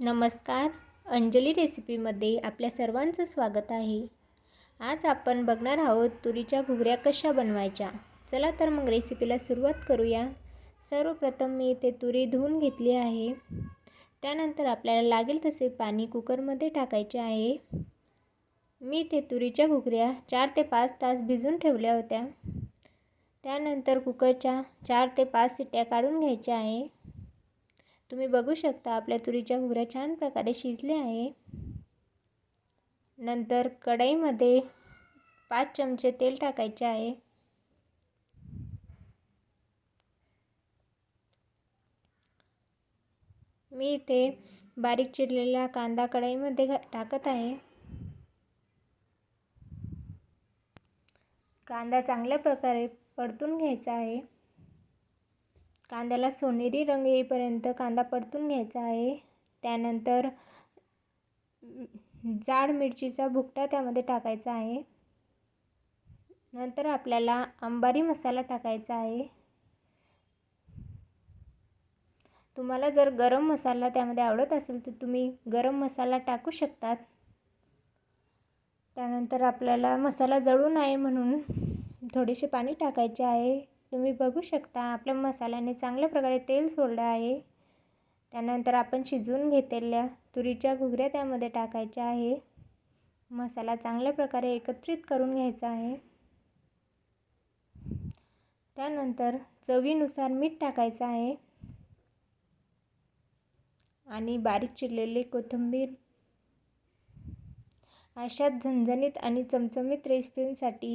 नमस्कार. अंजली रेसिपीमध्ये आपल्या सर्वांचं स्वागत आहे. आज आपण बघणार आहोत तुरीच्या घुगऱ्या कशा बनवायच्या? चला तर मग रेसिपीला सुरुवात करूया. सर्वप्रथम मी इथे तुरी धुवून घेतली आहे. त्यानंतर आपल्याला लागेल तसे पाणी कुकरमध्ये टाकायचे आहे. मी ते तुरीच्या घुगऱ्या चार ते पाच तास भिजून ठेवल्या होत्या. त्यानंतर कुकरच्या चार ते पाच सिट्ट्या काढून घ्यायच्या आहे. तुम्ही बघू शकता आपल्या तुरीच्या घुगऱ्या छान प्रकारे शिजल्या आहे. नंतर कढईमध्ये पाच चमचे तेल टाकायचे आहे. मी इथे बारीक चिरलेला कांदा कढईमध्ये टाकत आहे. कांदा चांगल्या प्रकारे परतून घ्यायचा आहे. कांद्याला सोनेरी रंग येईपर्यंत कांदा परतून घ्यायचा आहे. त्यानंतर जाड मिरचीचा भुकटा त्यामध्ये टाकायचा आहे. नंतर आपल्याला अंबारी मसाला टाकायचा आहे. तुम्हाला जर गरम मसाला त्यामध्ये आवडत असेल तर तुम्ही गरम मसाला टाकू शकतात. त्यानंतर आपल्याला मसाला जळू नये म्हणून थोडेसे पाणी टाकायचे आहे. तुम्ही बघू शकता आपल्या मसाल्याने चांगल्या प्रकारे तेल सोडलं आहे. त्यानंतर आपण शिजवून घेतलेल्या तुरीच्या घुगऱ्या त्यामध्ये टाकायच्या आहे. मसाला चांगल्या प्रकारे एकत्रित करून घ्यायचा आहे. त्यानंतर चवीनुसार मीठ टाकायचं आहे. आणि बारीक चिरलेली कोथिंबीर. अशा झणझणीत आणि चमचमीत रेसिपींसाठी